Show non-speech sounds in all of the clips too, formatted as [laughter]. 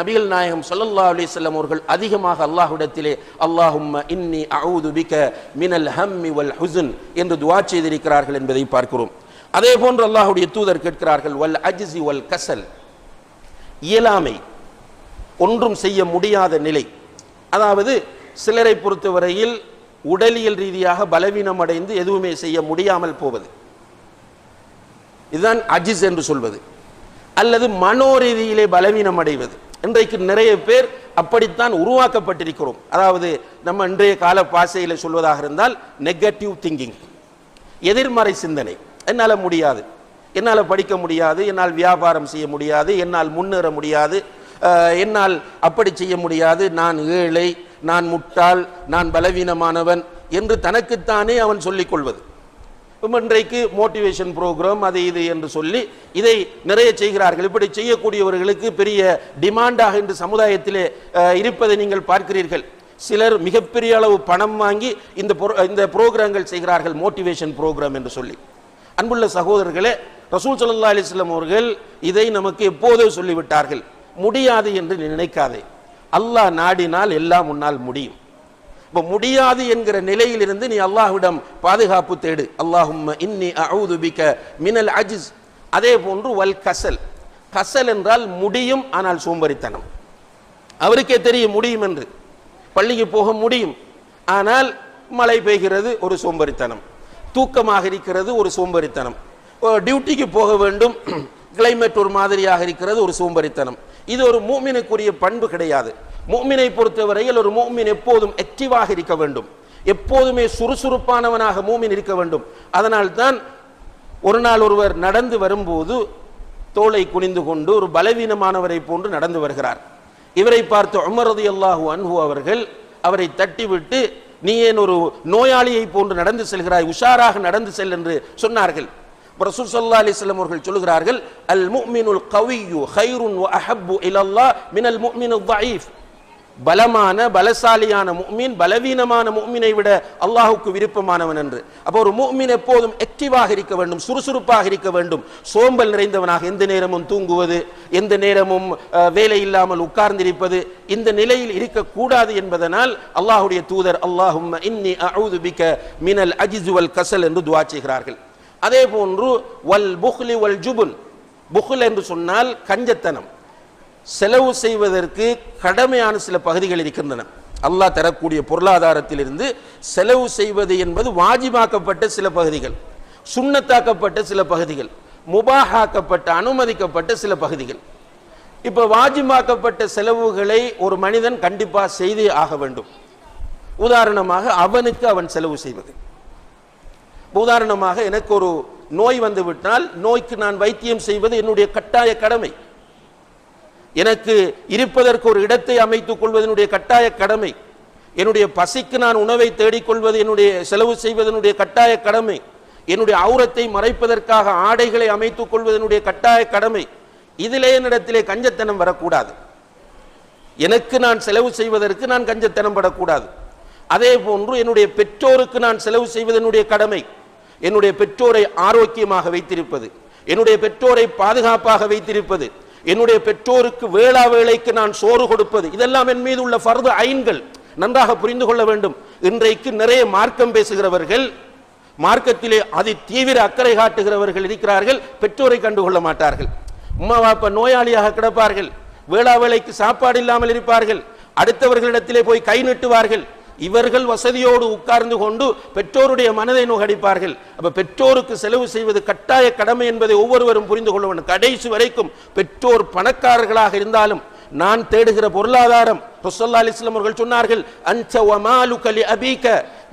நபிகள் நாயகம் ஸல்லல்லாஹு அலி வஸல்லம் அவர்கள் அதிகமாக அல்லாஹுடத்திலே அல்லாஹும் இன்னி அவுது பிக மினல் ஹம்மி வல் ஹுஸ்ன் என்று துவா செய்திருக்கிறார்கள் என்பதை பார்க்கிறோம். அதே போன்று அல்லாஹுடைய தூதர் கேட்கிறார்கள் வல் அஜிசி வல் கசல் இயலாமை ஒன்றும் செய்ய முடியாத நிலை. அதாவது சிலரை பொறுத்தவரையில் உடலியல் ரீதியாக பலவீனம் அடைந்து எதுவுமே செய்ய முடியாமல் போவது. இதுதான் அஜிஸ் என்று சொல்வது. அல்லது மனோ ரீதியிலே பலவீனம் அடைவது. இன்றைக்கு நிறைய பேர் அப்படித்தான் உருவாக்கப்பட்டிருக்கிறோம். அதாவது நம்ம இன்றைய கால பாசையில் சொல்வதாக இருந்தால் நெகட்டிவ் திங்கிங் எதிர்மறை சிந்தனை. என்னால் முடியாது. என்னால் படிக்க முடியாது. என்னால் வியாபாரம் செய்ய முடியாது. என்னால் முன்னேற முடியாது. என்னால் அப்படி செய்ய முடியாது. நான் ஏழை நான் முட்டாள் நான் பலவீனமானவன் என்று தனக்குத்தானே அவன் சொல்லிக் கொள்வது. இன்றைக்கு மோட்டிவேஷன் ப்ரோக்ராம் அது இது என்று சொல்லி இதை நிறைய செய்கிறார்கள். இப்படி செய்யக்கூடியவர்களுக்கு பெரிய டிமாண்டாக இன்று சமுதாயத்திலே இருப்பதை நீங்கள் பார்க்கிறீர்கள். சிலர் மிகப்பெரிய அளவு பணம் வாங்கி இந்த இந்த புரோகிராம்கள் செய்கிறார்கள் மோட்டிவேஷன் ப்ரோக்ராம் என்று சொல்லி. அன்புள்ள சகோதரர்களே ரசூல் சல்லா அலிஸ்லாம் அவர்கள் இதை நமக்கு எப்போதோ சொல்லிவிட்டார்கள். முடியாது என்று நினைக்காதே. அல்லாஹ் நாடினால் எல்லாம் உன்னால் முடியும். இப்போ முடியாது என்கிற நிலையிலிருந்து நீ அல்லாஹ்விடம் பாதுகாப்பு தேடு. அல்லாஹும் இன்னி அஊது மினல் அஜிஸ். அதே போன்று வல் கசல். கசல் என்றால் முடியும் ஆனால் சோம்பரித்தனம் அவருக்கே தெரியும் முடியும் என்று. பள்ளிக்கு போக முடியும் ஆனால் மழை பெய்கிறது ஒரு சோம்பரித்தனம் தூக்கமாக இருக்கிறது ஒரு சோம்பரித்தனம் ஓ, டியூட்டிக்கு போக வேண்டும் [clears throat] கிளைமேட் ஒரு மாதிரியாக இருக்கிறது ஒரு சோம்பரித்தனம் இது ஒரு மூமினுக்குரிய பண்பு கிடையாது. மூமினை பொறுத்தவரையில் ஒரு மூமின் எப்போதும் ஆக்டிவாக இருக்க வேண்டும். எப்போதுமே சுறுசுறுப்பானவனாக மூமின் இருக்க வேண்டும். அதனால்தான் ஒரு நாள் ஒருவர் நடந்து வரும்போது தோளை குனிந்து கொண்டு ஒரு பலவீனமானவரை போன்று நடந்து வருகிறார். இவரை பார்த்து உமர் அல்லாஹூ அன்ஹு அவர்கள் அவரை தட்டிவிட்டு நீ ஏன் ஒரு நோயாளியை போன்று நடந்து செல்கிறாய்? உஷாராக நடந்து செல் என்று சொன்னார்கள். ரசூல் சல்லா அலைஹி வஸல்லம் அவர்கள் சொல்கிறார்கள் அல் முஃமினுல் கவியு ஹைருன் அஹப்பு இலல்லா மினல் முஃமினுல் பலமான பலசாலியான முஃமின் பலவீனமான முஃமினை விட அல்லாஹுக்கு விருப்பமானவன் என்று. அப்போ ஒரு முஃமின் எப்போதும் ஆக்டிவாக இருக்க வேண்டும் சுறுசுறுப்பாக இருக்க வேண்டும். சோம்பல் நிறைந்தவனாக எந்த நேரமும் தூங்குவது எந்த நேரமும் வேலை இல்லாமல் உட்கார்ந்திருப்பது இந்த நிலையில் இருக்கக்கூடாது என்பதனால் அல்லாஹுடைய தூதர் அல்லாஹும் இன்னி அஊது மினல் அஜிசுவல் கசல் என்று துவா செய்கிறார்கள். அதே போன்று வல் புஹ்லி வல் ஜுபுன் புஹ்ல் என்று சொன்னால் கஞ்சத்தனம். செலவு செய்வதற்கு கடமையான சில பகுதிகள் இருக்கின்றன. அல்லாஹ் தரக்கூடிய பொருளாதாரத்திலிருந்து செலவு செய்வது என்பது வாஜிபாக்கப்பட்ட சில பகுதிகள் சுண்ணத்தாக்கப்பட்ட சில பகுதிகள் முபாஹாக்கப்பட்ட அனுமதிக்கப்பட்ட சில பகுதிகள். இப்போ வாஜிபாக்கப்பட்ட செலவுகளை ஒரு மனிதன் கண்டிப்பாக செய்தே ஆக வேண்டும். உதாரணமாக அவனுக்கு அவன் செலவு செய்வது. உதாரணமாக எனக்கு ஒரு நோய் வந்துவிட்டால் நோய்க்கு நான் வைத்தியம் செய்வது என்னுடைய கட்டாய கடமை. எனக்கு இருப்பதற்கு ஒரு இடத்தை அமைத்துக் கொள்வது என்னுடைய கட்டாய கடமை. என்னுடைய பசிக்கு நான் உணவை தேடிக்கொள்வது என்னுடைய செலவு செய்வது என்னுடைய கட்டாய கடமை. என்னுடைய அவுரத்தை மறைப்பதற்காக ஆடைகளை அமைத்துக் கொள்வது என்னுடைய கட்டாய கடமை. இதிலே என்னிடத்திலே கஞ்சத்தனம் வரக்கூடாது. எனக்கு நான் செலவு செய்வதற்கு நான் கஞ்சத்தனம் படக்கூடாது. அதே போன்று என்னுடைய பெற்றோருக்கு நான் செலவு செய்வது என்னுடைய கடமை. என்னுடைய பெற்றோரை ஆரோக்கியமாக வைத்திருப்பது. என்னுடைய பெற்றோரை பாதுகாப்பாக வைத்திருப்பது. என்னுடைய பெற்றோருக்கு வேளா வேளைக்கு நான் சோறு கொடுப்பது. இதெல்லாம் என் மீது உள்ள ஃபர்து ஐன்கள். நன்றாக புரிந்து கொள்ள வேண்டும். இன்றைக்கு நிறைய மார்க்கம் பேசுகிறவர்கள் மார்க்கத்திலே அதி தீவிர அக்கறை காட்டுகிறவர்கள் இருக்கிறார்கள் பெற்றோரை கண்டுகொள்ள மாட்டார்கள். உம்மா வாப்பா நோயாளியாக கிடப்பார்கள். வேளா வேலைக்கு சாப்பாடு இல்லாமல் இருப்பார்கள். அடுத்தவர்களிடத்திலே போய் கை நீட்டுவார்கள். இவர்கள் வசதியோடு உட்கார்ந்து கொண்டு பெற்றோருடைய மனதை நுகடிப்பார்கள். அப்ப பெற்றோருக்கு செலவு செய்வது கட்டாய கடமை என்பதை ஒவ்வொருவரும் புரிந்து கொள்ள வேண்டும். கடைசி வரைக்கும் பெற்றோர் பணக்காரர்களாக இருந்தாலும் நான் தேடுகிற பொருளாதாரம் ரசல்லா அலிஸ்லாம் அவர்கள் சொன்னார்கள் அன்ச வமாலுக லி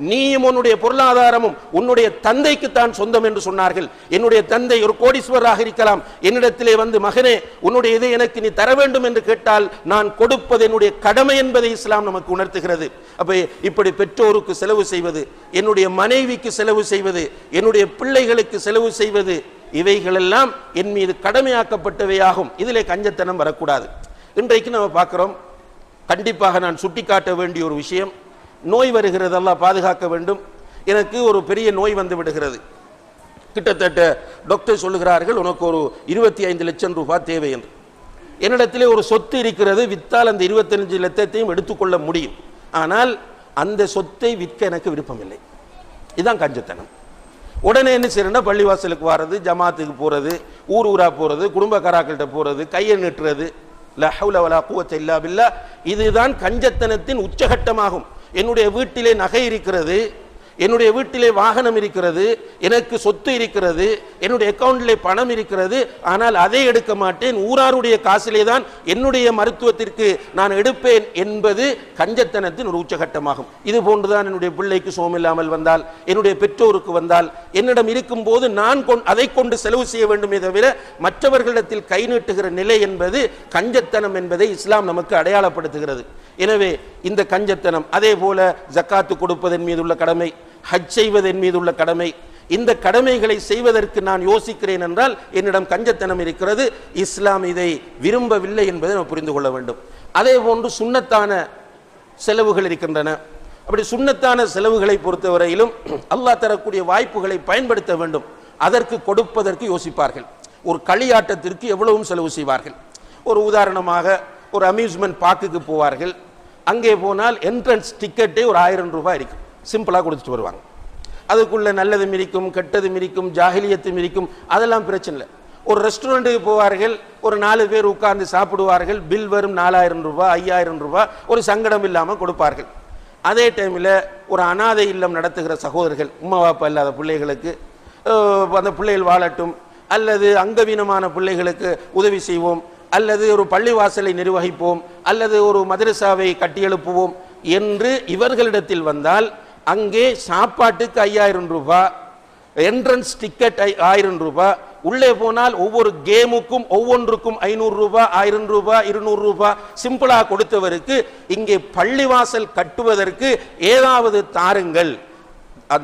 நீயும் உன்னுடைய பொருளாதாரமும் உன்னுடைய தந்தைக்கு தான் சொந்தம் என்று சொன்னார்கள். என்னுடைய தந்தை ஒரு கோடீஸ்வரராக இருக்கலாம். என்னிடத்திலே வந்து மகனே உன்னுடைய இதை எனக்கு நீ தர வேண்டும் என்று கேட்டால் நான் கொடுப்பது என்னுடைய கடமை என்பதை இஸ்லாம் நமக்கு உணர்த்துகிறது. அப்போ இப்படி பெற்றோருக்கு செலவு செய்வது என்னுடைய மனைவிக்கு செலவு செய்வது என்னுடைய பிள்ளைகளுக்கு செலவு செய்வது இவைகளெல்லாம் என் மீது கடமையாக்கப்பட்டவையாகும். இதிலே கஞ்சத்தனம் வரக்கூடாது. இன்றைக்கு நம்ம பார்க்குறோம் கண்டிப்பாக நான் சுட்டிக்காட்ட வேண்டிய ஒரு விஷயம். நோய் வருகிறதெல்லாம் பாதுகாக்க வேண்டும். எனக்கு ஒரு பெரிய நோய் வந்து விடுகிறது. கிட்டத்தட்ட டாக்டர் சொல்லுகிறார்கள் உனக்கு ஒரு இருபத்தி ஐந்து லட்சம் ரூபாய் தேவை என்று. என்னிடத்திலே ஒரு சொத்து இருக்கிறது வித்தால் அந்த இருபத்தஞ்சு லட்சத்தையும் எடுத்துக்கொள்ள முடியும். ஆனால் அந்த சொத்தை விற்க எனக்கு விருப்பமில்லை. இதுதான் கஞ்சத்தனம். உடனே என்ன செய்யணும்னா பள்ளிவாசலுக்கு வர்றது ஜமாத்துக்கு போகிறது ஊர் ஊராக போகிறது குடும்பக்காராக்கள்கிட்ட போகிறது கையை நிட்டுறது இல்லா பில்லா இதுதான் கஞ்சத்தனத்தின் உச்சகட்டமாகும். என்னுடைய வீட்டிலே நகை இருக்கிறது. என்னுடைய வீட்டிலே வாகனம் இருக்கிறது எனக்கு சொத்து இருக்கிறது என்னுடைய அக்கவுண்டிலே பணம் இருக்கிறது ஆனால் அதை எடுக்க மாட்டேன். ஊராருடைய காசிலே தான் என்னுடைய மருத்துவத்திற்கு நான் எடுப்பேன் என்பது கஞ்சத்தனத்தின் ஒரு உச்சகட்டமாகும். இது போன்றுதான் என்னுடைய பிள்ளைக்கு சோமில்லாமல் வந்தால் என்னுடைய பெற்றோருக்கு வந்தால் என்னிடம் இருக்கும் போது நான் கொண் அதை கொண்டு செலவு செய்ய வேண்டுமே தவிர மற்றவர்களிடத்தில் கை நீட்டுகிற நிலை என்பது கஞ்சத்தனம் என்பதை இஸ்லாம் நமக்கு அடையாளப்படுத்துகிறது. எனவே இந்த கஞ்சத்தனம் அதே போல ஜக்காத்து கொடுப்பதன் மீது உள்ள கடமை ஹஜ் செய்வதன் மீது உள்ள கடமை. இந்த கடமைகளை செய்வதற்கு நான் யோசிக்கிறேன் என்றால் என்னிடம் கஞ்சத்தனம் இருக்கிறது. இஸ்லாம் இதை விரும்பவில்லை என்பதை நாம் புரிந்து கொள்ள வேண்டும். அதே போன்று சுண்ணத்தான செலவுகள் இருக்கின்றன. அப்படி சுண்ணத்தான செலவுகளை பொறுத்தவரையிலும் அல்லாஹ் தரக்கூடிய வாய்ப்புகளை பயன்படுத்த வேண்டும். அதற்கு கொடுப்பதற்கு யோசிப்பார்கள். ஒரு களியாட்டத்திற்கு எவ்வளவும் செலவு செய்வார்கள். ஒரு உதாரணமாக ஒரு அம்யூஸ்மெண்ட் பார்க்குக்கு போவார்கள். அங்கே போனால் என்ட்ரன்ஸ் டிக்கெட்டே ஒரு ஆயிரம் ரூபாய் இருக்கும். சிம்பிளாக கொடுத்துட்டு வருவாங்க. அதுக்குள்ளே நல்லது மிரிக்கும் கெட்டது மிரிக்கும் ஜாகிலியத்து மிரிக்கும் அதெல்லாம் பிரச்சனை இல்லை. ஒரு ரெஸ்டாரண்ட்டுக்கு போவார்கள். ஒரு நாலு பேர் உட்கார்ந்து சாப்பிடுவார்கள். பில் வரும் நாலாயிரம் ரூபாய் ஐயாயிரம் ரூபாய். ஒரு சங்கடம் இல்லாமல் கொடுப்பார்கள். அதே டைமில் ஒரு அனாதை இல்லம் நடத்துகிற சகோதரர்கள் உம்மா வாப்பா இல்லாத பிள்ளைகளுக்கு அந்த பிள்ளைகள் வாழட்டும். அல்லது அங்கவீனமான பிள்ளைகளுக்கு உதவி செய்வோம். அல்லது ஒரு பள்ளிவாசலை நிர்வகிப்போம் அல்லது ஒரு மதரசாவை கட்டியெழுப்புவோம் என்று இவர்களிடத்தில் வந்தால் அங்கே சாப்பாட்டுக்கு ஐயாயிரம் ரூபாய் என்ட்ரன்ஸ் டிக்கெட் ஆயிரம் ரூபாய் உள்ளே போனால் ஒவ்வொரு கேமுக்கும் ஒவ்வொன்றுக்கும் ஐநூறு ரூபாய் ஆயிரம் ரூபாய் இருநூறு ரூபாய் சிம்பிளாக கொடுத்தவருக்கு இங்கே பள்ளிவாசல் கட்டுவதற்கு ஏதாவது தாருங்கள்.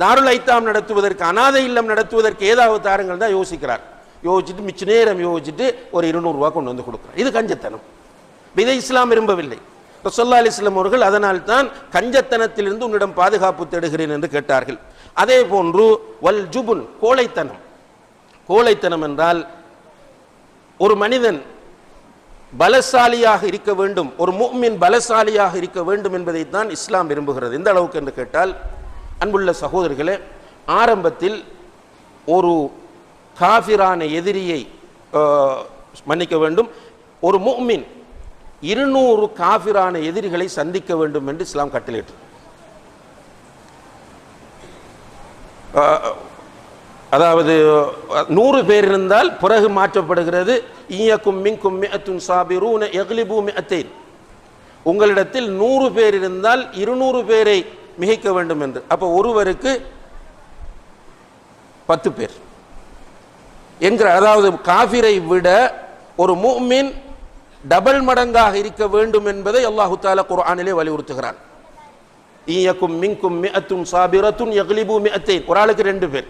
தாருல் ஐத்தாம் நடத்துவதற்கு அனாதை இல்லம் நடத்துவதற்கு ஏதாவது தாருங்கள் தான் யோசிக்கிறார். யோசிச்சுட்டு மிச்ச நேரம் யோசிச்சுட்டு ஒரு இருநூறுவா கொண்டு வந்து கொடுக்குறான். இது கஞ்சத்தனம். இதை இஸ்லாம் விரும்பவில்லை. ரசல்லா அலிஸ்லாம் அவர்கள் அதனால் தான் கஞ்சத்தனத்திலிருந்து உன்னிடம் பாதுகாப்பு தேடுகிறேன் என்று கேட்டார்கள். அதே போன்று வல் ஜுபுன் கோழைத்தனம். கோழைத்தனம் என்றால் ஒரு மனிதன் பலசாலியாக இருக்க வேண்டும் ஒரு மூமின் பலசாலியாக இருக்க வேண்டும் என்பதைத்தான் இஸ்லாம் விரும்புகிறது. எந்த அளவுக்கு என்று கேட்டால் அன்புள்ள சகோதரர்களே ஆரம்பத்தில் ஒரு காஃபிரான எதிரியை மன்னிக்க வேண்டும். ஒரு முஃமின் இருநூறு காஃபிரான எதிரிகளை சந்திக்க வேண்டும் என்று இஸ்லாம் கட்டளையிட்டு. அதாவது நூறு பேர் இருந்தால் பிறகு மாற்றப்படுகிறது. ஈயக்கும் மின்கும் மிஅத்துன் சாபிரூன எக்லிபு மிஅத்தைன். உங்களிடத்தில் நூறு பேர் இருந்தால் இருநூறு பேரை மிகைக்க வேண்டும் என்று. அப்போ ஒருவருக்கு பத்து பேர். என்கிற அதாவது காஃபிரை விட ஒரு மூமின் டபுள் மடங்காக இருக்க வேண்டும் என்பதை அல்லாஹு தாலா குர்ஆனிலே வலியுறுத்துகிறான். ஈயக்கும் மின்கும் மிஅத்துன் சாபிரத்தும் யக்லிபு மிஅத்தைன். ஒரு ஆளுக்கு ரெண்டு பேர்.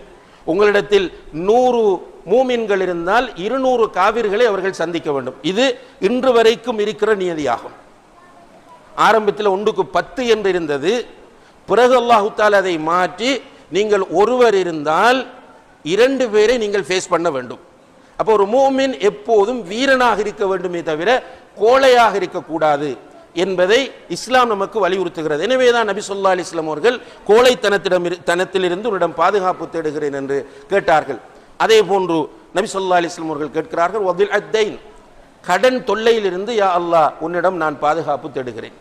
உங்களிடத்தில் நூறு மூமின்கள் இருந்தால் இருநூறு காவிர்களை அவர்கள் சந்திக்க வேண்டும். இது இன்று வரைக்கும் இருக்கிற நியதியாகும். ஆரம்பத்தில் ஒன்றுக்கு பத்து என்று இருந்தது. பிறகு அல்லாஹு தாலா அதை மாற்றி நீங்கள் ஒருவர் இருந்தால் இரண்டு பேரை நீங்கள் ஃபேஸ் பண்ண வேண்டும். அப்போ ஒரு மூமின் எப்போதும் வீரனாக இருக்க வேண்டுமே தவிர கோழையாக இருக்கக்கூடாது என்பதை இஸ்லாம் நமக்கு வலியுறுத்துகிறது. எனவே தான் நபி சொல்லா அலிஸ்லாம் அவர்கள் கோழைத்தனத்திடம் தனத்திலிருந்து உன்னிடம் பாதுகாப்பு தேடுகிறேன் என்று கேட்டார்கள். அதே போன்று நபி சொல்லா அலிஸ்லாம் அவர்கள் கேட்கிறார்கள் வதில் அத்தைன் கடன் தொல்லையிலிருந்து யா அல்லாஹ் உன்னிடம் நான் பாதுகாப்பு தேடுகிறேன்.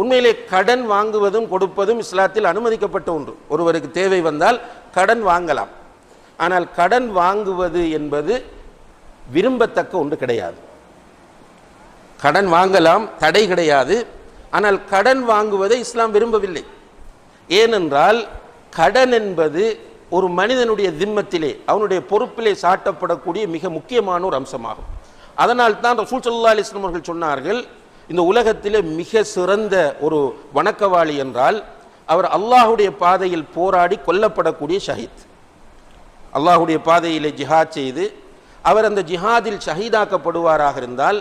உண்மையிலே கடன் வாங்குவதும் கொடுப்பதும் இஸ்லாத்தில் அனுமதிக்கப்பட்ட ஒன்று. ஒருவருக்கு தேவை வந்தால் கடன் வாங்கலாம். ஆனால் கடன் வாங்குவது என்பது விரும்பத்தக்க ஒன்று கிடையாது. கடன் வாங்கலாம் தடை கிடையாது. ஆனால் கடன் வாங்குவதை இஸ்லாம் விரும்பவில்லை. ஏனென்றால் கடன் என்பது ஒரு மனிதனுடைய திம்மத்திலே அவனுடைய பொறுப்பிலே சாட்டப்படக்கூடிய மிக முக்கியமான ஒரு அம்சமாகும். அதனால் தான் ரசூல் சல்லா அலிஸ்லாம் அவர்கள் சொன்னார்கள் இந்த உலகத்திலே மிக சிறந்த ஒரு வணக்கவாளி என்றால் அவர் அல்லாஹுடைய பாதையில் போராடி கொல்லப்படக்கூடிய ஷஹீத். அல்லாஹுடைய பாதையிலே ஜிஹாத் செய்து அவர் அந்த ஜிஹாதில் ஷஹீதாக்கப்படுவாராக இருந்தால்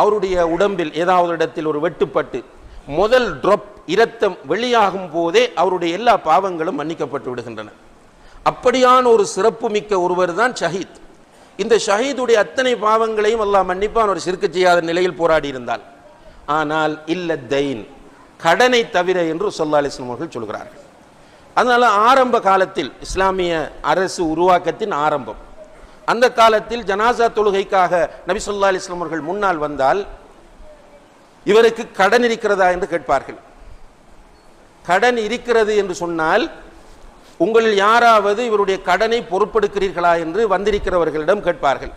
அவருடைய உடம்பில் ஏதாவது இடத்தில் ஒரு வெட்டுப்பட்டு முதல் ட்ரொப் இரத்தம் வெளியாகும் போதே அவருடைய எல்லா பாவங்களும் மன்னிக்கப்பட்டு விடுகின்றன. அப்படியான ஒரு சிறப்பு மிக்க ஒருவர் தான் ஷஹீத். இந்த ஷஹீதுடைய அத்தனை பாவங்களையும் அல்லாஹ் மன்னிப்பான் ஒரு சிறுக்கு செய்யாத நிலையில் போராடி இருந்தால். ஆனால் இல்ல தைன் கடனை தவிர என்று சொல்லா அவர்கள் சொல்கிறார்கள். அதனால் ஆரம்ப காலத்தில் இஸ்லாமிய அரசு உருவாக்கத்தின் ஆரம்பம். அந்த காலத்தில் ஜனாசா தொழுகைக்காக நபி சொல்லா அலிஸ்லாம் அவர்கள் முன்னால் வந்தால் இவருக்கு கடன் இருக்கிறதா என்று கேட்பார்கள். கடன் இருக்கிறது என்று சொன்னால் உங்களில் யாராவது இவருடைய கடனை பொறுப்பெடுக்கிறீர்களா என்று வந்திருக்கிறவர்களிடம் கேட்பார்கள்.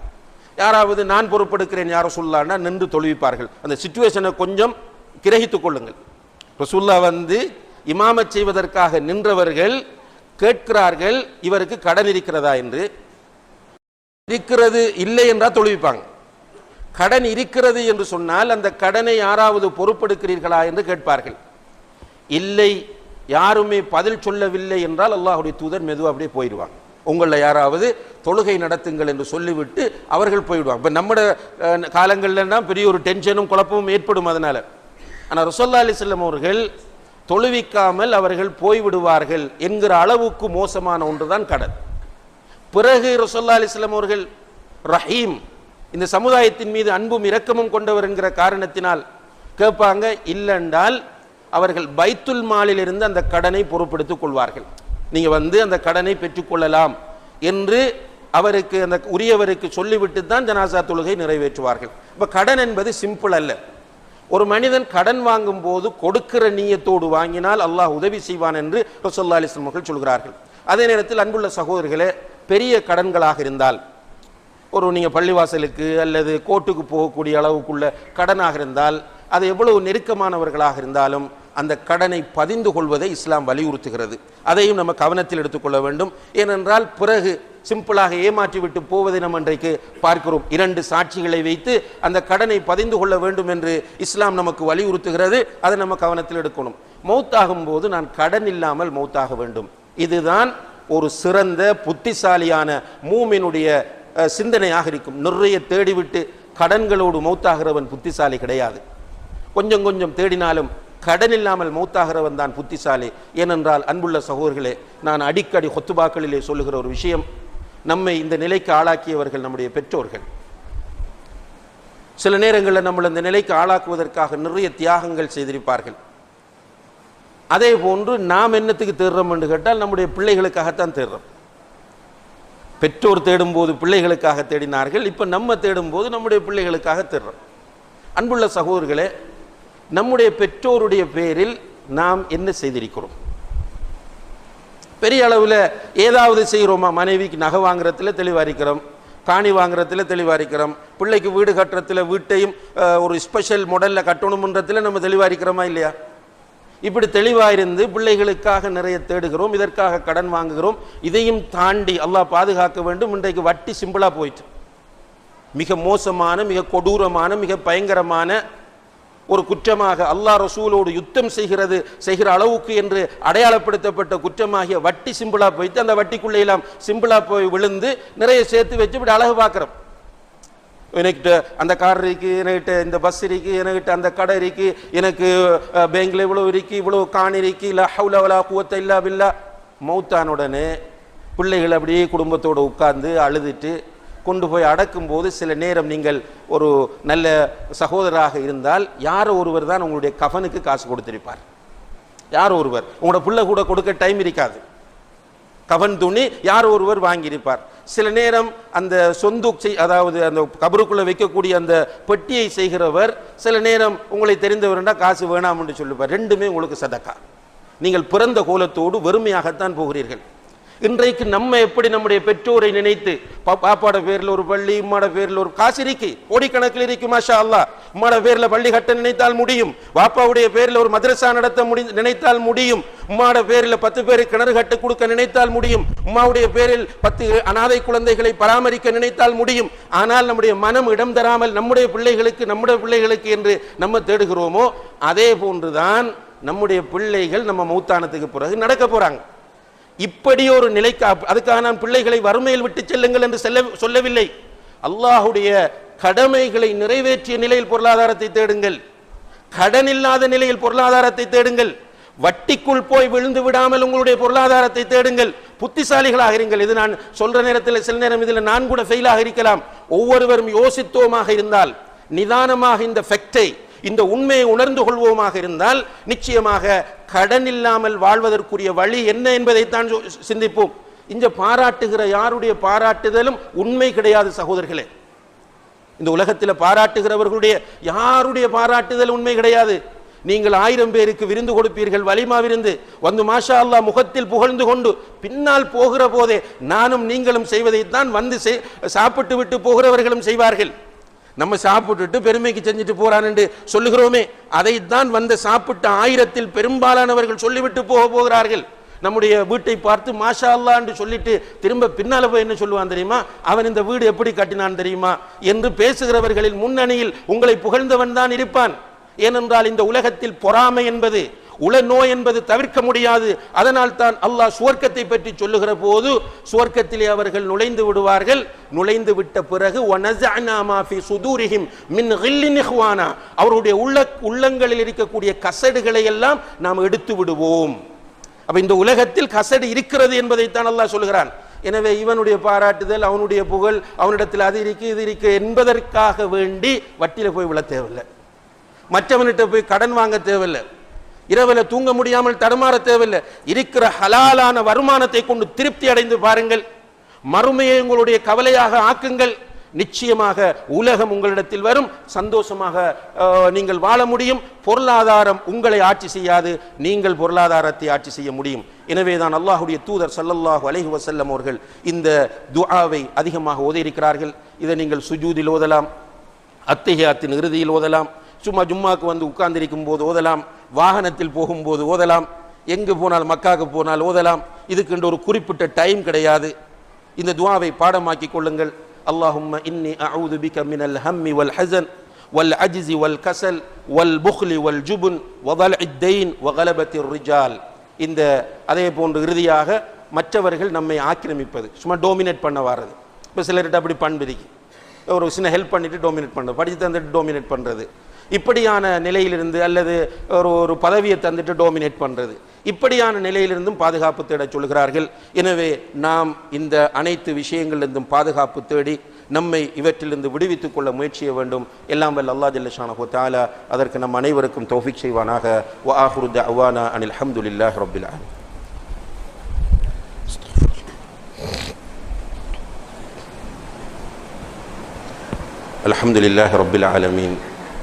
யாராவது நான் பொறுப்பெடுக்கிறேன் யாரோ சொல்லான்னா நின்று தொழுவிப்பார்கள். அந்த சுச்சுவேஷனை கொஞ்சம் கிரகித்துக் கொள்ளுங்கள். ரசுல்லா வந்து இமாமச் செய்வதற்காக நின்றவர்கள் கேட்கிறார்கள் இவருக்கு கடன் இருக்கிறதா என்று. இருக்கிறது இல்லை என்றால் தொழுவிப்பாங்க. கடன் இருக்கிறது என்று சொன்னால் அந்த கடனை யாராவது பொறுப்பெடுக்கிறீர்களா என்று கேட்பார்கள். இல்லை யாருமே பதில் சொல்லவில்லை என்றால் அல்லாஹுடைய தூதர் மெதுவாக அப்படியே போயிடுவாங்க. உங்களில் யாராவது தொழுகை நடத்துங்கள் என்று சொல்லிவிட்டு அவர்கள் போயிடுவாங்க. இப்போ நம்மட காலங்கள்லன்னா பெரிய ஒரு டென்ஷனும் குழப்பமும் ஏற்படும் அதனால். ஆனால் ருசொல்லாலே செல்லம் அவர்கள் தொழுவிக்காமல் அவர்கள் போய்விடுவார்கள் என்கிற அளவுக்கு மோசமான ஒன்றுதான் கடன் பிறகு ரசோல்லா அலிஸ்லாம் அவர்கள் ரஹீம் இந்த சமுதாயத்தின் மீது அன்பும் இரக்கமும் கொண்டவர் என்கிற காரணத்தினால் கேட்பாங்க இல்லைன்றால் அவர்கள் பைத்துல் மாலிலிருந்து அந்த கடனை பொறுப்படுத்திக் கொள்வார்கள். நீங்கள் வந்து அந்த கடனை பெற்றுக்கொள்ளலாம் என்று அவருக்கு அந்த உரியவருக்கு சொல்லிவிட்டு தான் ஜனாசா தொழுகை நிறைவேற்றுவார்கள். இப்போ கடன் என்பது சிம்பிள் அல்ல. ஒரு மனிதன் கடன் வாங்கும் போது கொடுக்கிற நீயத்தோடு வாங்கினால் அல்லாஹ் உதவி செய்வான் என்று ரசோல்லா அலிஸ்லாம் மக்கள் சொல்கிறார்கள். அதே நேரத்தில் அன்புள்ள சகோதரர்களே பெரிய கடன்களாக இருந்தால் ஒரு நீங்கள் பள்ளிவாசலுக்கு அல்லது கோர்ட்டுக்கு போகக்கூடிய அளவுக்குள்ள கடனாக இருந்தால் அது எவ்வளவு நெருக்கமானவர்களாக இருந்தாலும் அந்த கடனை பதிந்து கொள்வதை இஸ்லாம் வலியுறுத்துகிறது. அதையும் நம்ம கவனத்தில் எடுத்துக்கொள்ள வேண்டும். ஏனென்றால் பிறகு சிம்பிளாக ஏமாற்றிவிட்டு போவதை நம்ம இன்றைக்கு பார்க்கிறோம். இரண்டு சாட்சிகளை வைத்து அந்த கடனை பதிந்து கொள்ள வேண்டும் என்று இஸ்லாம் நமக்கு வலியுறுத்துகிறது. அதை நம்ம கவனத்தில் எடுக்கணும். மௌத்தாகும் போது நான் கடன் இல்லாமல் மௌத்தாக வேண்டும். இதுதான் ஒரு சிறந்த புத்திசாலியான மூமினுடைய சிந்தனையாக இருக்கும். நிறைய தேடிவிட்டு கடன்களோடு மௌத்தாகிறவன் புத்திசாலி கிடையாது. கொஞ்சம் கொஞ்சம் தேடினாலும் கடன் இல்லாமல் மௌத்தாகிறவன் தான் புத்திசாலி. ஏனென்றால் அன்புள்ள சகோதரர்களே நான் அடிக்கடி ஹொத்துபாக்களிலே சொல்லுகிற ஒரு விஷயம் நம்மை இந்த நிலைக்கு ஆளாக்கியவர்கள் நம்முடைய பெற்றோர்கள். சில நேரங்களில் நம்மளை இந்த நிலைக்கு ஆளாக்குவதற்காக நிறைய தியாகங்கள் செய்திருப்பார்கள். அதே போன்று நாம் என்னத்துக்கு தேடுறோம் என்று கேட்டால் நம்முடைய பிள்ளைகளுக்காகத்தான் தேடுறோம். பெற்றோர் தேடும்போது பிள்ளைகளுக்காக தேடினார்கள் இப்போ நம்ம தேடும்போது நம்முடைய பிள்ளைகளுக்காக தேடுறோம். அன்புள்ள சகோதரர்களே நம்முடைய பெற்றோருடைய பேரில் நாம் என்ன செய்திருக்கிறோம்? பெரிய அளவில் ஏதாவது செய்கிறோமா மனைவிக்கு நகை வாங்குறதுல தெளிவாக இருக்கிறோம் காணி வாங்குறதுல தெளிவாக இருக்கிறோம் பிள்ளைக்கு வீடு கட்டுறதுல வீட்டையும் ஒரு ஸ்பெஷல் மாடலில் கட்டணுமன்றத்தில் நம்ம தெளிவாக இருக்கிறோமா இல்லையா? இப்படி தெளிவாக இருந்து பிள்ளைகளுக்காக நிறைய தேடுகிறோம். இதற்காக கடன் வாங்குகிறோம். இதையும் தாண்டி அல்லாஹ் பாதுகாக்க வேண்டும். இன்றைக்கு வட்டி சிம்பிளாக போயிட்டு. மிக மோசமான மிக கொடூரமான மிக பயங்கரமான ஒரு குற்றமாக அல்லா ரசூலோடு யுத்தம் செய்கிறது செய்கிற அளவுக்கு என்று அடையாளப்படுத்தப்பட்ட குற்றமாகிய வட்டி சிம்பிளா போய்த்து அந்த வட்டிக்குள்ளே எல்லாம் சிம்பிளா போய் விழுந்து நிறைய சேர்த்து வச்சு இப்படி அழகு பார்க்குறோம். எனக்கிட்ட அந்த கார் இருக்கு என்கிட்ட இந்த பஸ் இருக்கு எனக்கிட்ட அந்த கடை இருக்கு எனக்கு பேங்கில் பேங்க்ல இவ்வளவு இருக்கு காணி இருக்கு இல்லை ஹவுலவலா வலா இல்லா பில்லா. மௌத்தானுடனே பிள்ளைகள் அப்படியே குடும்பத்தோடு உட்கார்ந்து அழுதுட்டு கொண்டு போய் அடக்கும்போது சில நேரம் நீங்கள் ஒரு நல்ல சகோதராக இருந்தால் யாரோ ஒருவர் தான் உங்களுடைய கஃனுக்கு காசு கொடுத்திருப்பார். யார் ஒருவர். உங்களோட பிள்ளை கூட கொடுக்க டைம் இருக்காது. கவன் துணி யார் ஒருவர் வாங்கியிருப்பார். சில நேரம் அந்த சொந்துக் செய் அதாவது அந்த கபருக்குள்ளே வைக்கக்கூடிய அந்த பெட்டியை செய்கிறவர் சில நேரம் உங்களை தெரிந்தவர்னா காசு வேணாம் என்று சொல்லுவார். ரெண்டுமே உங்களுக்கு சதக்கா. நீங்கள் பிறந்த கோலத்தோடு வறுமையாகத்தான் போகிறீர்கள். இன்றைக்கு நம்ம எப்படி நம்முடைய பெற்றோரை நினைத்து பா- பாப்பாட பேரில் ஒரு பள்ளி உம்மாட பேரில் ஒரு காசு இருக்கு கோடிக்கணக்கில் இருக்கு மாஷா அல்லாஹ் உம்மாட பேரில் பள்ளி கட்ட நினைத்தால் முடியும் பாப்பாவுடைய பேரில் ஒரு மதரசா நடத்த முடி நினைத்தால் முடியும் உம்மாட பேரில் பத்து பேருக்கு கிணறு கட்டு கொடுக்க நினைத்தால் முடியும் உம்மாவுடைய பேரில் பத்து அனாதை குழந்தைகளை பராமரிக்க நினைத்தால் முடியும். ஆனால் நம்முடைய மனம் இடம் தராமல் நம்முடைய பிள்ளைகளுக்கு நம்முடைய பிள்ளைகளுக்கு என்று நம்ம தேடுகிறோமோ அதே போன்றுதான் நம்முடைய பிள்ளைகள் நம்ம மௌத்தானத்துக்கு பிறகு நடக்க போறாங்க. இப்படி ஒரு நிலைக்கு அதுக்காக நான் பிள்ளைகளை வறுமையில் விட்டு செல்லுங்கள் என்று செல்ல சொல்லவில்லை. அல்லாஹுடைய கடமைகளை நிறைவேற்றிய நிலையில் பொருளாதாரத்தை தேடுங்கள். கடன் இல்லாத நிலையில் பொருளாதாரத்தை தேடுங்கள். வட்டிக்குள் போய் விழுந்து விடாமல் உங்களுடைய பொருளாதாரத்தை தேடுங்கள். புத்திசாலிகளாக இருங்கள். இது நான் சொல்ற நேரத்தில் சில நேரம் இதில் நான் கூட ஃபெயிலாக இருக்கலாம். ஒவ்வொருவரும் யோசித்தோமாக இருந்தால் நிதானமாக இந்த ஃபெக்டை இந்த உண்மையை உணர்ந்து கொள்வோமாக இருந்தால் நிச்சயமாக கடன் இல்லாமல் வாழ்வதற்குரிய வழி என்ன என்பதைத்தான் சொ- சிந்திப்போம். இங்க பாராட்டுகிற யாருடைய பாராட்டுதலும் உண்மை கிடையாது சகோதரர்களே. இந்த உலகத்தில் பாராட்டுகிறவர்களுடைய யாருடைய பாராட்டுதல் உண்மை கிடையாது? நீங்கள் ஆயிரம் பேருக்கு விருந்து கொடுப்பீர்கள் வலிமா விருந்து. வந்து மாஷா அல்லாஹ் முகத்தில் புகழ்ந்து கொண்டு பின்னால் போகிற போதே நானும் நீங்களும் செய்வதைத்தான் வந்து செய்- சாப்பிட்டு விட்டு போகிறவர்களும் செய்வார்கள். நம்ம சாப்பிட்டுட்டு பெருமைக்கு செஞ்சுட்டு போறான்னு சொல்லுகிறோமே. அதைத்தான் வந்த சாப்பிட்ட ஆயிரத்தில் பெரும்பாலானவர்கள் சொல்லிவிட்டு போக போகிறார்கள். நம்முடைய வீட்டை பார்த்து மாஷா அல்லான்னு என்று சொல்லிட்டு திரும்ப பின்னால போய் என்ன சொல்லுவான் தெரியுமா? அவன் இந்த வீடு எப்படி கட்டினான் தெரியுமா? என்று பேசுகிறவர்களின் முன்னணியில் உங்களை புகழ்ந்தவன் தான் இருப்பான். ஏனென்றால் இந்த உலகத்தில் பொறாமை என்பது உள நோய் என்பது தவிர்க்க முடியாது. அதனால் தான் அல்லாஹ் சுவர்க்கத்தை பற்றி சொல்லுகிற போது சுவர்க்கத்திலே அவர்கள் நுழைந்து விடுவார்கள். நுழைந்து விட்ட பிறகு அவருடைய உள்ள உள்ளங்களில் இருக்கக்கூடிய கசடுகளை எல்லாம் நாம் எடுத்து விடுவோம். அப்ப இந்த உலகத்தில் கசடு இருக்கிறது என்பதைத்தான் அல்லாஹ் சொல்கிறான் எனவே இவனுடைய பாராட்டுதல் அவனுடைய புகழ் அவனிடத்தில் அது இருக்கு இது இருக்கு என்பதற்காக வேண்டி வட்டியில் போய் விழ தேவையில்லை. மற்றவன்கிட்ட போய் கடன் வாங்க தேவையில்லை. இரவில் தூங்க முடியாமல் தடுமாற தேவையில்லை. இருக்கிற ஹலாலான வருமானத்தை கொண்டு திருப்தி அடைந்து பாருங்கள். மறுமையை உங்களுடைய கவலையாக ஆக்குங்கள். நிச்சயமாக உலகம் உங்களிடத்தில் வரும். சந்தோஷமாக நீங்கள் வாழ முடியும். பொருளாதாரம் உங்களை ஆட்சி செய்யாது. நீங்கள் பொருளாதாரத்தை ஆட்சி செய்ய முடியும். எனவே தான் அல்லாஹுடைய தூதர் சல்லல்லாஹு அலைஹி வசல்லம் அவர்கள் இந்த துஆவை அதிகமாக ஓதியிருக்கிறார்கள். இதை நீங்கள் சுஜூதில் ஓதலாம். அத்திஹியாத்தின் இறுதியில் ஓதலாம். சும்மா ஜும்மாக்கு வந்து உட்கார்ந்திருக்கும் போது ஓதலாம் வாகனத்தில் போகும்போது ஓதலாம் எங்கு போனால் மக்காக்கு போனால் ஓதலாம் இதுக்குன்ற ஒரு குறிப்பிட்ட டைம் கிடையாது. இந்த துவாவை பாடமாக்கி கொள்ளுங்கள். அல்லாஹும் இன்னி அஊது பிக மினல் ஹம்மி வல் ஹசன் வல் அஜிசி வல் கசல் வல் புஹ்லி வல் ஜுபுன் வதல்இத் தைன் வகலபத்திர் ரிஜால். இந்த அதே போன்று இறுதியாக மற்றவர்கள் நம்மை ஆக்கிரமிப்பது. சும்மா டோமினேட் பண்ண வர்றது இப்போ சிலர்கிட்ட அப்படி பண்பு ஒரு சின்ன ஹெல்ப் பண்ணிட்டு டோமினேட் பண்ணுறது படித்து தந்துட்டு டோமினேட் பண்ணுறது இப்படியான நிலையிலிருந்து அல்லது ஒரு ஒரு பதவியை தந்துட்டு டோமினேட் பண்ணுறது இப்படியான நிலையிலிருந்தும் பாதுகாப்பு தேடச் சொல்கிறார்கள் எனவே நாம் இந்த அனைத்து விஷயங்களிலிருந்தும் பாதுகாப்பு தேடி நம்மை இவற்றிலிருந்து விடுவித்துக் கொள்ள முயற்சிய வேண்டும் எல்லாம் வல்ல அல்லாஹ் ஜல்லஷானஹு தஆலா அதற்கு நம் அனைவருக்கும் தௌஃபீக் செய்வானாக வ ஆஹிரு தஅவானா அனில் ஹம்துலில்லாஹி ரப்பில் ஆலமீன் الحمد لله رب العالمين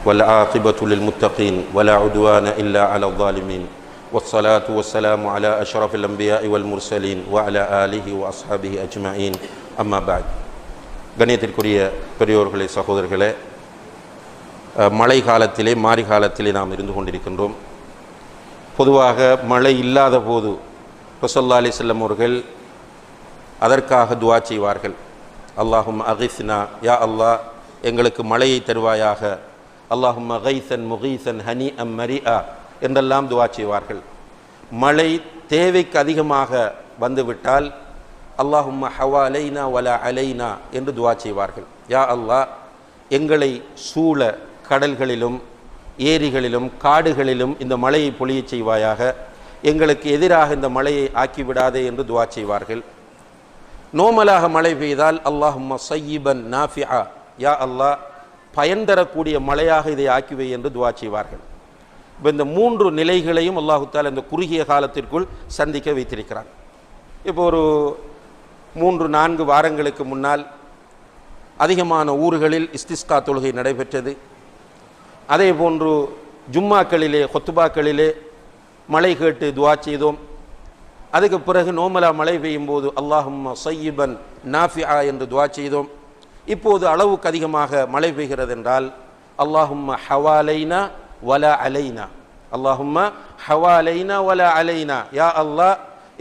والعاقبة للمتقين ولا عدوان إلا على الظالمين والصلاة والسلام على أشرف الأنبياء والمرسلين وعلى آله وأصحابه أجمعين أما بعد கணியத்திற்குரிய பெரியோர்களே சகோதரர்களே அஹ், மழை காலத்திலே மாரி காலத்திலே நாம் இருந்து கொண்டிருக்கின்றோம் பொதுவாக மழை இல்லாத போது ரசல்லா அலி செல்லம் அவர்கள் அதற்காக துவா செய்வார்கள் அல்லாஹும் அகிஸ்னா யா அல்லாஹ் எங்களுக்கு மழையை தருவாயாக அல்லாஹும் மகைசன் முகீசன் ஹனி அம் மரிஆ என்றெல்லாம் துவா செய்வார்கள். மழை தேவைக்கு அதிகமாக வந்துவிட்டால் அல்லாஹும் ஹவா அலைனா வலா அலைனா என்று துவா செய்வார்கள். யா அல்லாஹ் எங்களை சூழ கடல்களிலும் ஏரிகளிலும் காடுகளிலும் இந்த மழையை பொழியச் செய்வாயாக. எங்களுக்கு எதிராக இந்த மழையை ஆக்கிவிடாதே என்று துவா செய்வார்கள். நோமலாக மழை பெய்தால் அல்லாஹும் சையீபன் நாஃபியா யா அல்லாஹ் பயன் தரக்கூடிய மழையாக இதை ஆக்கிவை என்று துவா செய்வார்கள். இப்போ இந்த மூன்று நிலைகளையும் அல்லாஹுத்தால் இந்த குறுகிய காலத்திற்குள் சந்திக்க வைத்திருக்கிறான். இப்போ ஒரு மூன்று நான்கு வாரங்களுக்கு முன்னால் அதிகமான ஊர்களில் இஸ்திஸ்கா தொழுகை நடைபெற்றது. அதே போன்று ஜும்மாக்களிலே கொத்துபாக்களிலே மழை கேட்டு துவா செய்தோம். அதுக்கு பிறகு நோமலா மழை பெய்யும் போது அல்லாஹும் சையிபன் நாஃபிஆ என்று துவா செய்தோம். இப்போது அளவுக்கு அதிகமாக மழை பெய்கிறது என்றால் அல்லாஹும்ம ஹவாலைனா வல அலைனா. அல்லாஹும்ம ஹவாலைனா வல அலைனா. யா அல்லாஹ்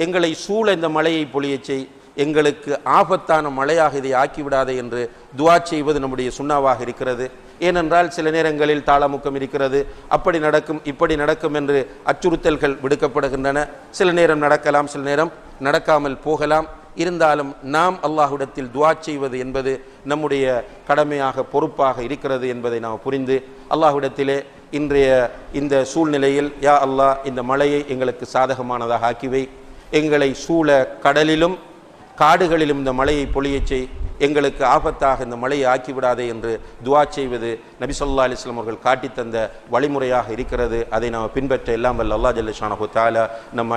எங்களை சூழ இந்த மழையை பொழியச் செய். எங்களுக்கு ஆபத்தான மழையாக இதை ஆக்கிவிடாதே என்று துவா செய்வது நம்முடைய சுண்ணாவாக இருக்கிறது. ஏனென்றால் சில நேரங்களில் தாளமுக்கம் இருக்கிறது. அப்படி நடக்கும் இப்படி நடக்கும் என்று அச்சுறுத்தல்கள் விடுக்கப்படுகின்றன. சில நேரம் நடக்கலாம் சில நேரம் நடக்காமல் போகலாம். இருந்தாலும் நாம் அல்லாஹ்விடத்தில் துவா செய்வது என்பது நம்முடைய கடமையாக பொறுப்பாக இருக்கிறது என்பதை நாம் புரிந்து அல்லாஹ்விடத்திலே இன்றைய இந்த சூழ்நிலையில் யா அல்லாஹ் இந்த மழையை எங்களுக்கு சாதகமானதாக ஆக்கிவை. எங்களை சூழ கடலிலும் காடுகளிலும் இந்த மழையை பொழியச் செய். எங்களுக்கு ஆபத்தாக இந்த மழையை ஆக்கிவிடாதே என்று துவா செய்வது நபிசல்லா அலிஸ்லாம் அவர்கள் காட்டித் தந்த வழிமுறையாக இருக்கிறது. அதை நாம் பின்பற்ற எல்லாம் வல்ல அல்லா ஜல்லிஷானஹு தாலா நம்ம